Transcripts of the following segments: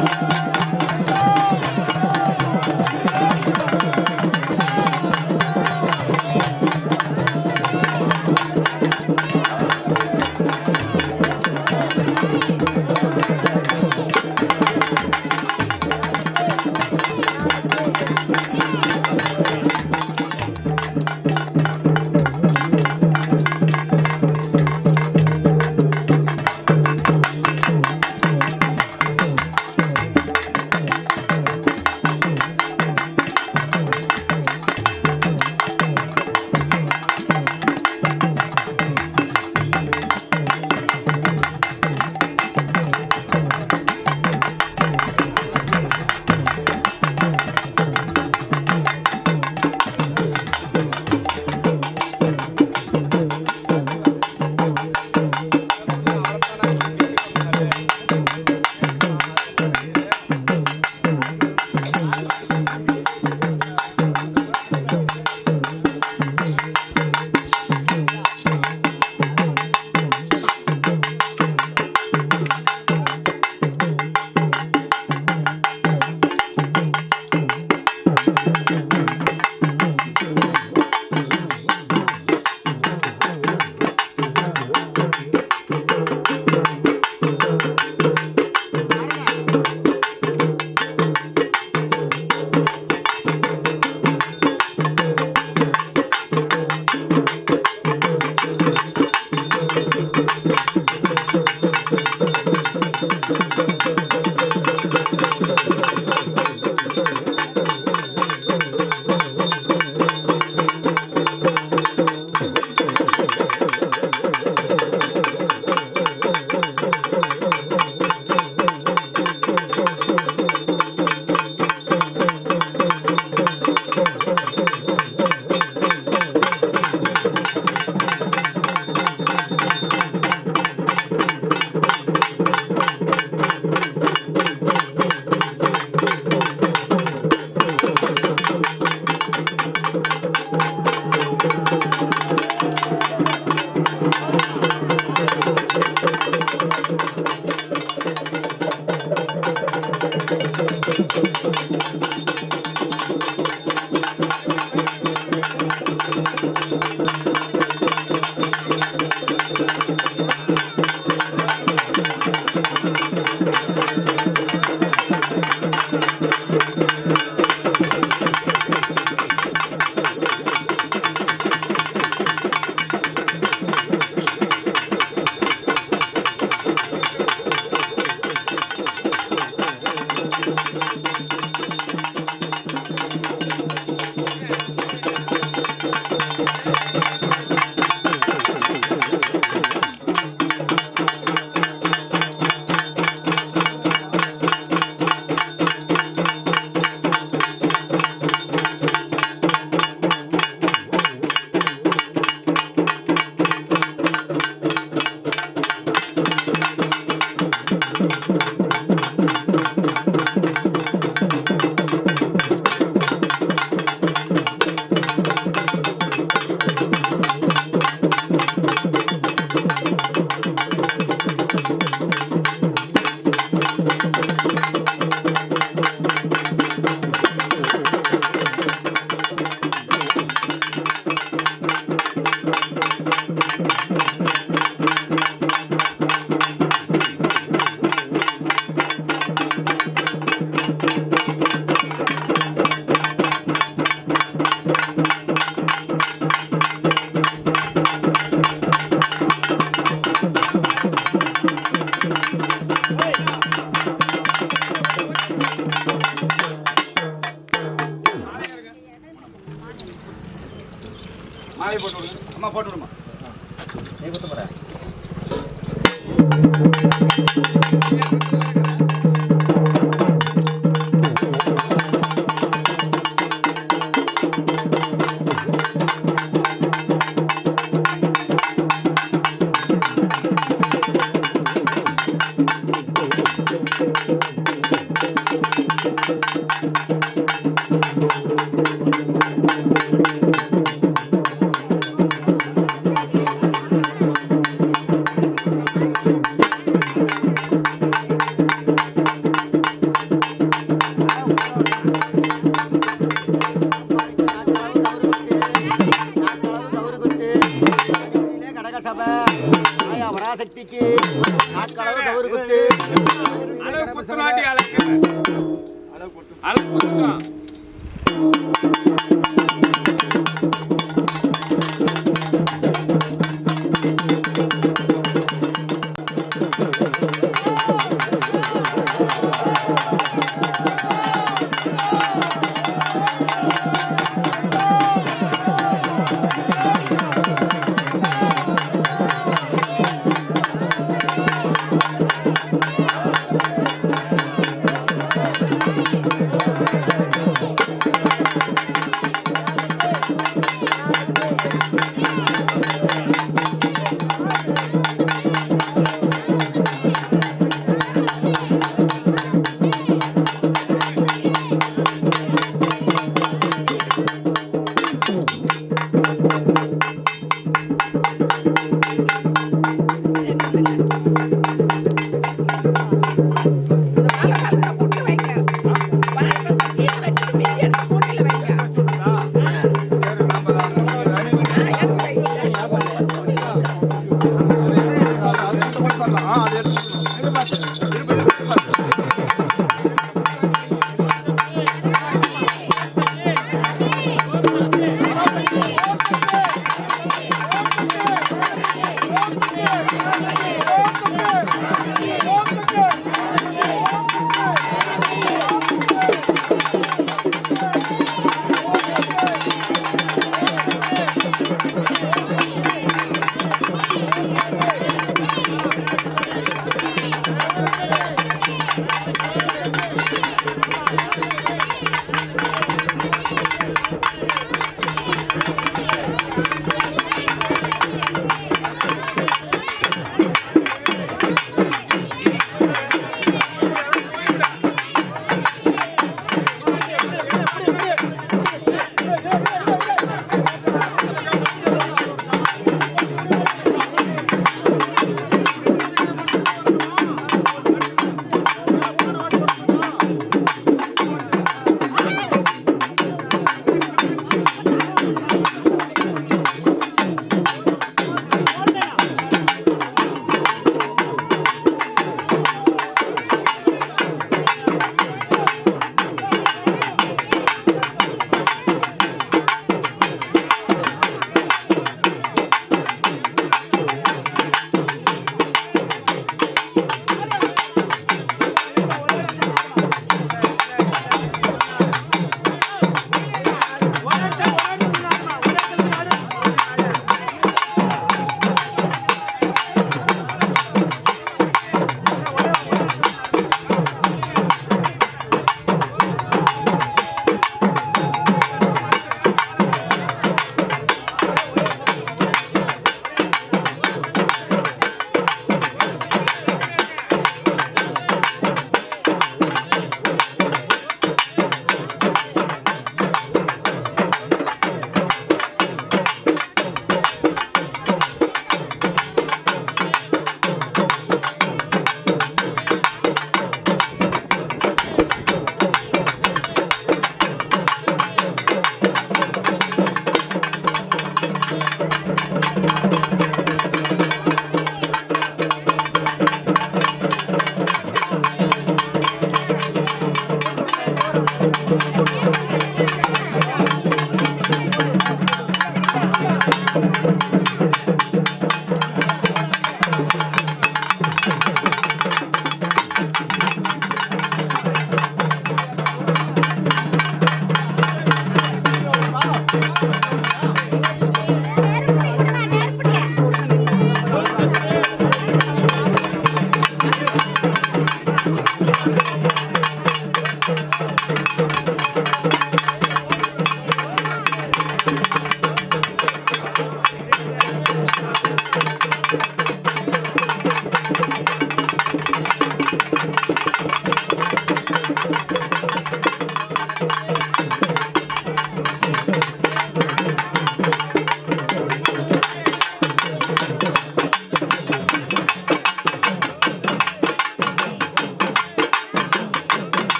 மாலை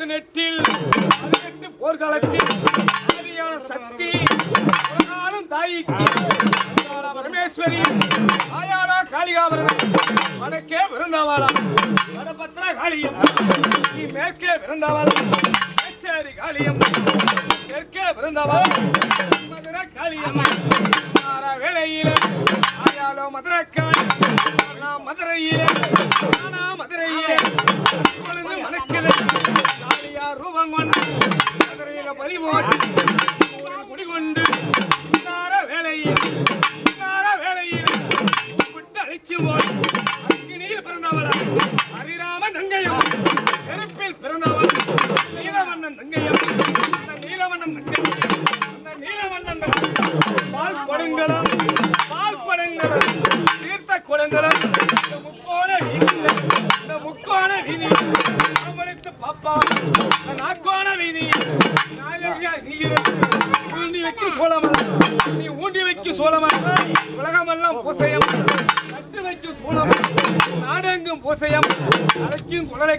பதினெட்டில் பதினெட்டு போர்க்காலத்தில் ஆதியான சக்தி ஒரு தாய்க்கு பரமேஸ்வரி ஆயாளா காளிகாபரணம் வடக்கே பிறந்தவாளா வடபத்திர காளியம் நீ மேற்கே பிறந்தவாளா மேச்சேரி காளியம் தெற்கே பிறந்தவன் மதுரை காளியம்மன் ஆற வேளையில ஆயாலோ மதுரைக்காய் நான் மதுரையில நானா மதுரையில. பொழுது மணக்குது. காளியா ரூபம் கொண்டு மதுரையில பலி போட்டு குடிகொண்டு விசார வேளையில் விசார வேளையில் விட்டு அழைக்கும் போது அக்கினியில் பிறந்தவளா? ஹரிராம நங்கையம் நெருப்பில் பிறந்தவள்? நீலவண்ணன் நங்கையம் அந்த நீலவண்ணன் நங்கையம் அந்த நீலவண்ணன் நங்கையம் பால் கொடுங்களும் பால் கொடுங்களும் தீர்த்த கொடுங்களும். இந்த முக்கோண வீதியில் இந்த முக்கோண வீதி. நம்மளுக்கு பாப்பா. இந்த நாக்கோண வீதியில் நாயகியா நீ இரு. ஊண்டி வைக்கும் சோழமன். நீ ஊண்டி வைக்க சோழமன். உலகமெல்லாம் பூசையம். நட்டு வைக்கும் சோழமன். நாடெங்கும் பூசையம். அரைக்கும் குழலை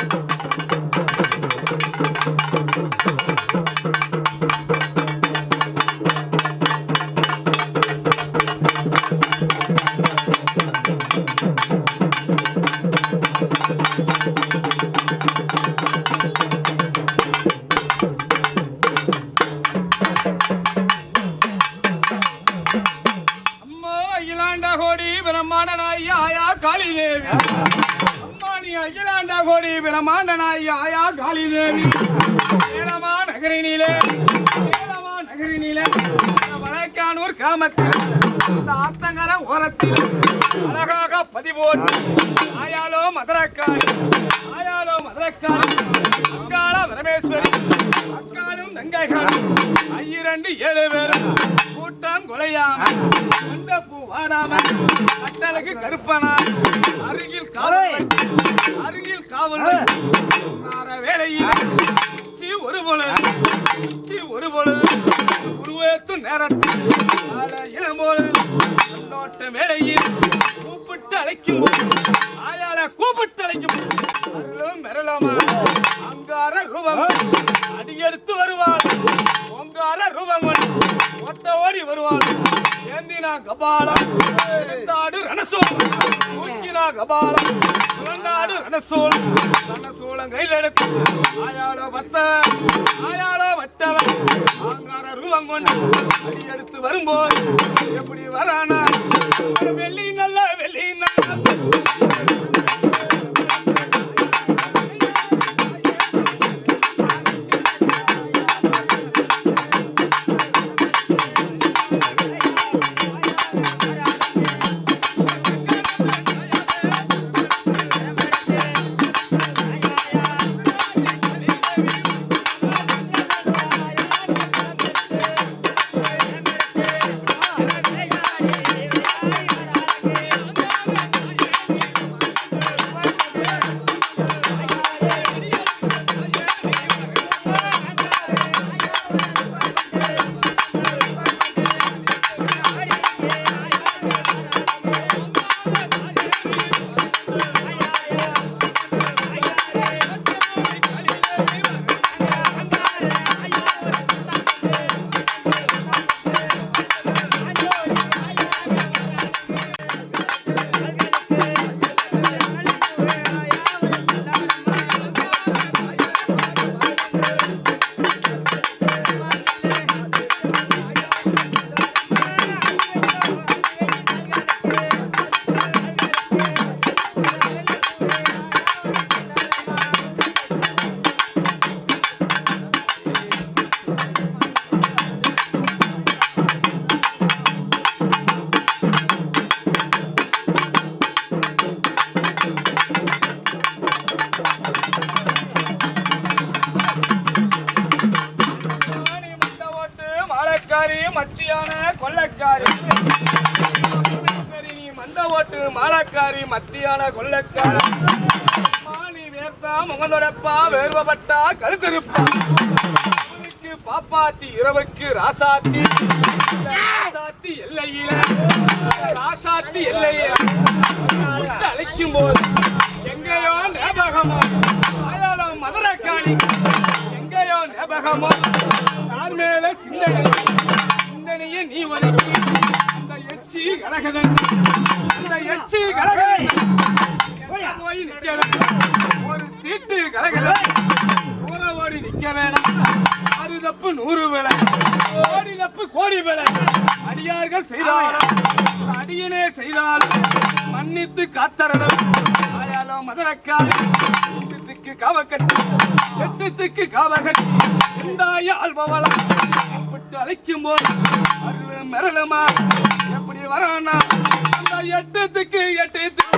கிராமத்தில் இந்த ஆத்தங்கர ஓரத்தில் அழகாக பதிவோடு ஆயாலோ மதுரக்காரி ஆயாலோ மதுரக்காரி அங்காள பரமேஸ்வரி அக்காலும் தங்கைகள் ஐயிரண்டு ஏழு பேரும் கூட்டம் கொலையாம கொண்ட பூ வாடாம கட்டளுக்கு கருப்பனா அருகில் காவல் அருகில் காவல் வேலையில் ஒரு போல ஒரு பொழுது உருவேத்தும் நேரத்தில் கால இளம்பொழுது கண்ணோட்ட கூப்பிட்டு அழைக்கும். போது ஆயால கூப்பிட்டு அழைக்கும். போது மெரளமா அங்கார ரூபம் அடியெடுத்து வருவாள் ஓங்கார ரூபம் ஒட்ட ஓடி வருவாள் ஏந்தினா கபாலம். தாடு ரணசோல். தூக்கினா கபாலம். சுழண்டாடு ரணசோல். ரணசோளம் கையில் எடுத்து. ஆயாளோ வத்தவன் ஆயாளோ வட்டவன். ஆங்கார ரூபம் கொண்டு அடி எடுத்து வரும்போது எப்படி வரானா? வெள்ளி நல்ல வெள்ளி நல்ல ராசாத்தி இந்த ராசாத்தி எல்லையில. ராசாத்தி எல்லையில விட்டு அழைக்கும் போது எங்கேயோ ஞாபகமோ? அயாளம் மதுரை காணி எங்கேயோ ஞாபகமோ? நான் மேல சிந்தனை. சிந்தனையே நீ ஒதுக்கி. அந்த எச்சி கலகதன் அந்த எச்சி கலகதன் போய் நிக்க வேண்டாம் ஒரு தீட்டு கலகதன் குறை ஓடி நிக்க வேணாம். ஆறு தப்பு நூறு விலை. கோடி தப்பு கோடி வேலை. அடியார்கள் செய்தாலும் அடியனே செய்தாலும் மன்னித்து காத்தரணும். ஆயாலோ மதுரக்காரி எட்டுத்துக்கு காவக்கட்டி எட்டுத்துக்கு காவகட்டி எந்தாய ஆள்பவளா விட்டு அழைக்கும் போது அருள் மிரளுமா? எப்படி வரானா? அந்த எட்டுத்துக்கு எட்டுத்துக்கு.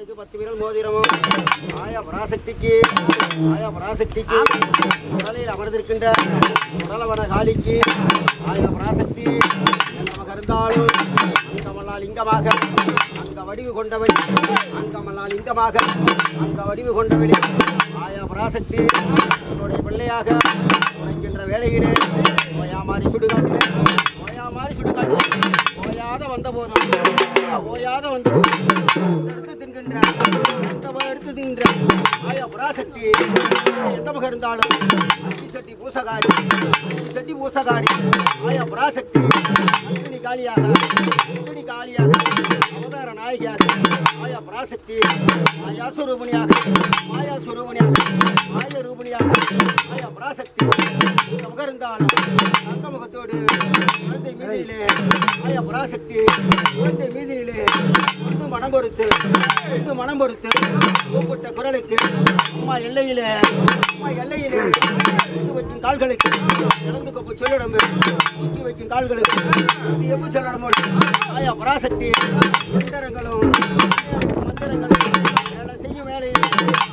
அம்மாளுக்கு பத்து விரல் மோதிரமும். ஆயா பராசக்திக்கு ஆயா பராசக்திக்கு உடலில் அமர்ந்திருக்கின்ற உடலவன காளிக்கு ஆயா பராசக்தி நமக்கு இருந்தாலும் அங்கமல்லா லிங்கமாக அங்க வடிவு கொண்டவன் அங்கமல்லா லிங்கமாக அங்க வடிவு கொண்டவனே. ஆயா பராசக்தி உன்னுடைய பிள்ளையாக உழைக்கின்ற வேலையிலே ஓயா மாறி சுடுகாட்டிலே ஓயா மாறி சுடுகாட்டிலே ஓயாத வந்த போதும் ஓயாத வந்த போதும். தின்கின்ற எந்த எடுத்து தின்ற ஆயா பராசக்தி எந்த முகம் இருந்தாலும் அஞ்சு சட்டி பூசகாரி அஞ்சு சட்டி பூசகாரி ஆயா பராசக்தி அஞ்சனி காளியாக அஞ்சனி காளியாக அவதார நாயகியாக ஆயா பராசக்தி ஆயா சுரூபணியாக மாயா சுரூபணியாக ஆய ரூபணியாக ஆயா பராசக்தி எந்த முகம் இருந்தாலும் அந்த முகத்தோடு குழந்தை மீதியிலே ஆயா பராசக்தி குழந்தை மீதியிலே வந்து மனம் பொறுத்து ரெண்டு மனம் பொறுத்து கூப்பிட்ட குரலுக்கு அம்மா எல்லையிலே அம்மா எல்லையிலே ஊற்றி வைக்கும் கால்களுக்கு இறந்து கொப்பு சொல்லிடம்பு ஊற்றி வைக்கும் கால்களுக்கு இது எப்போ ஆயா பராசக்தி மந்திரங்களும் மந்திரங்களும் வேலை செய்யும் வேலையில்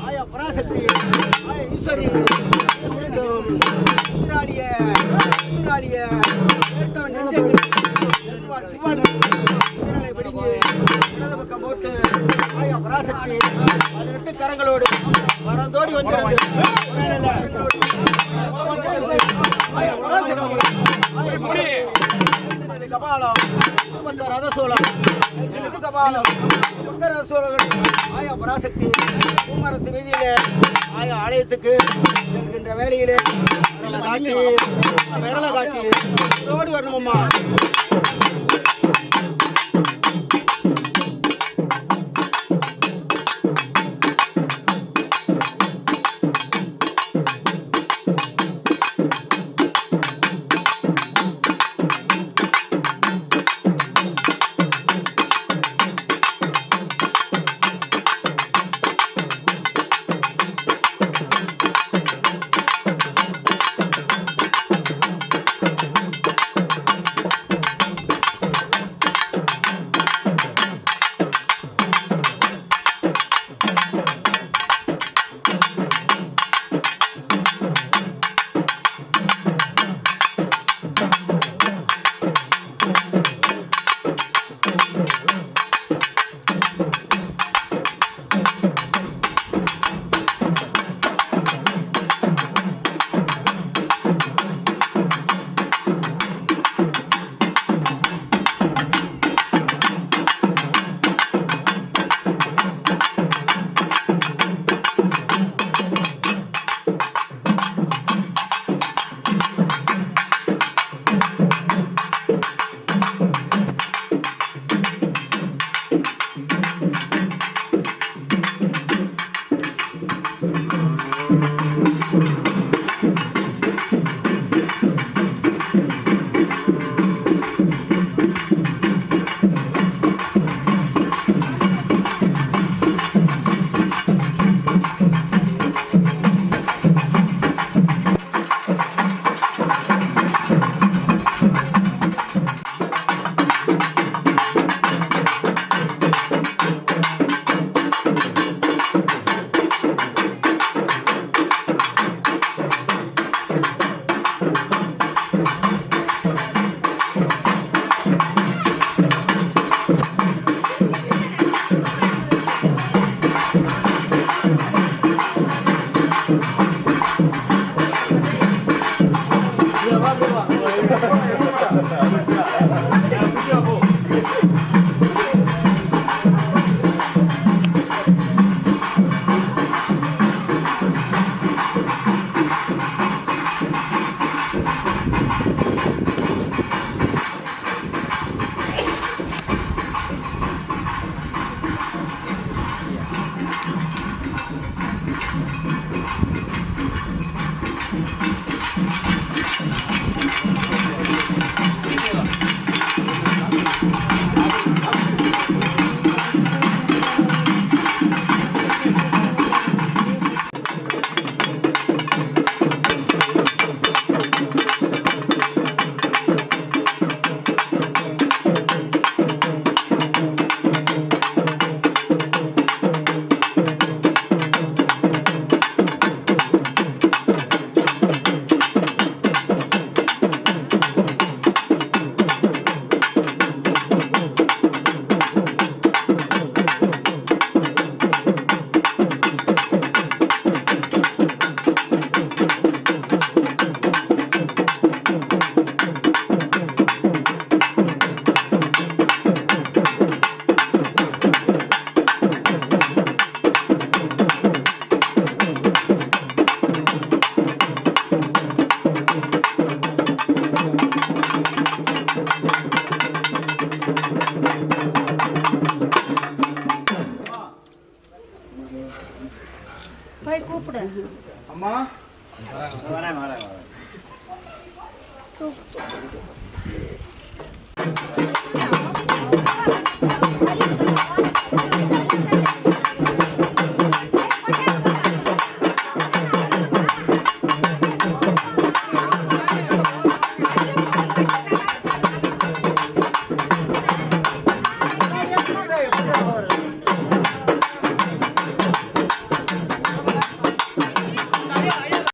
ஆயா பராசக்தி ஆயா ஈஸ்வரி எதிராளிய எதிராளிய நெஞ்சங்கள் இதனை பிடிங்கி இடது பக்கம் போட்டு ஆயா பராசக்தி. பதினெட்டு கரங்களோடு மரந்தோடி வந்திருந்து கபாலம் பக்க கபாலம் பக்க ஆயா பராசக்தி பூமரத்து வீதியிலே ஆயா ஆலயத்துக்கு என்ற வேலையிலே விரலை காட்டி விரலை காட்டி ஓடி வரணுமம்மா